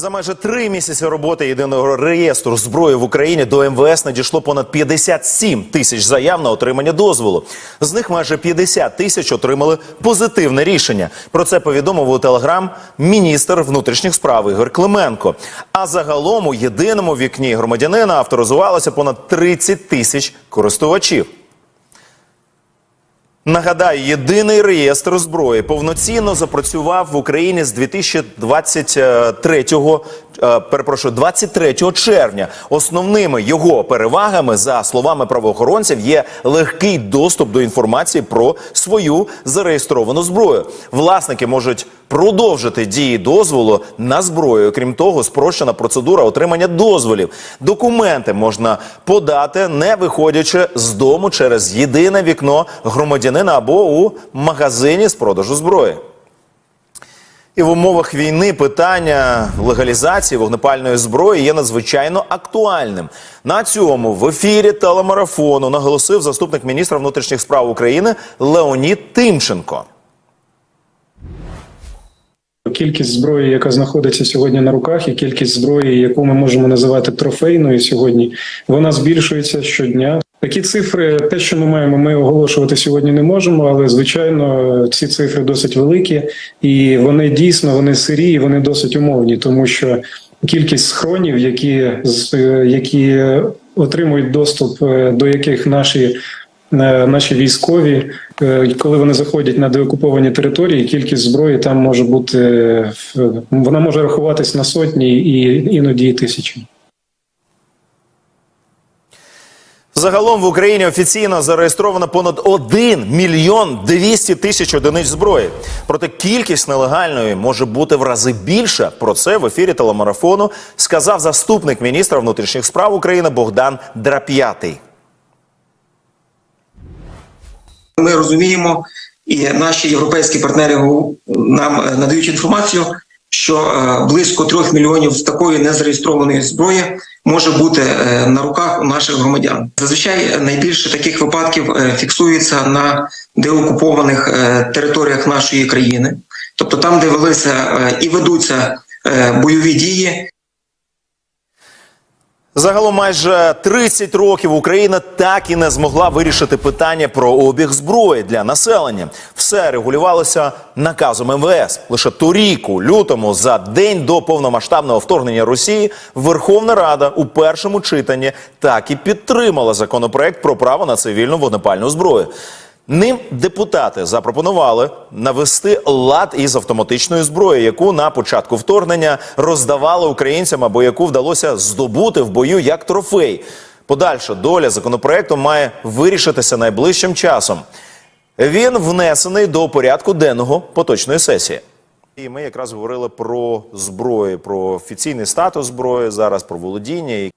За майже три місяці роботи єдиного реєстру зброї в Україні до МВС надійшло понад 57 тисяч заяв на отримання дозволу. З них майже 50 тисяч отримали позитивне рішення. Про це повідомив у телеграм міністр внутрішніх справ Ігор Клименко. А загалом у єдиному вікні громадянина авторизувалося понад 30 тисяч користувачів. Нагадаю, єдиний реєстр зброї повноцінно запрацював в Україні з 2023 е, перепрошую, 23 червня. Основними його перевагами, за словами правоохоронців, є легкий доступ до інформації про свою зареєстровану зброю. Власники можуть продовжити дії дозволу на зброю. Крім того, спрощена процедура отримання дозволів. Документи можна подати, не виходячи з дому через єдине вікно громадянина або у магазині з продажу зброї. І в умовах війни питання легалізації вогнепальної зброї є надзвичайно актуальним. На цьому в ефірі телемарафону наголосив заступник міністра внутрішніх справ України Леонід Тимченко. Кількість зброї, яка знаходиться сьогодні на руках, і кількість зброї, яку ми можемо називати трофейною сьогодні, вона збільшується щодня. Такі цифри, те, що ми маємо, ми оголошувати сьогодні не можемо, але звичайно, ці цифри досить великі, і вони дійсно вони сирі, і вони досить умовні, тому що кількість схронів, які які отримують доступ, е, до яких наші е, наші військові, е, коли вони заходять на деокуповані території, кількість зброї там може бути вона може рахуватись на сотні і іноді тисячі. Загалом в Україні офіційно зареєстровано понад 1 мільйон 200 тисяч одиниць зброї. Проте кількість нелегальної може бути в рази більша. Про це в ефірі телемарафону сказав заступник міністра внутрішніх справ України Богдан Драп'ятий. Ми розуміємо, і наші європейські партнери нам е, надають інформацію, що е, близько трьох мільйонів такої незареєстрованої зброї може бути е, на руках у наших громадян. Зазвичай найбільше таких випадків е, фіксується на деокупованих е, територіях нашої країни, тобто там, де велися е, і ведуться е, бойові дії, Загалом майже 30 років Україна так і не змогла вирішити питання про обіг зброї для населення. Все регулювалося наказом МВС. Лише торік, у лютому, за день до повномасштабного вторгнення Росії, Верховна Рада у першому читанні так і підтримала законопроект про право на цивільну вогнепальну зброю. Ним депутати запропонували навести лад із автоматичною зброєю, яку на початку вторгнення роздавали українцям або яку вдалося здобути в бою як трофей. Подальша доля законопроекту має вирішитися найближчим часом. Він внесений до порядку денного поточної сесії. І ми якраз говорили про зброю, про офіційний статус зброї, зараз про володіння.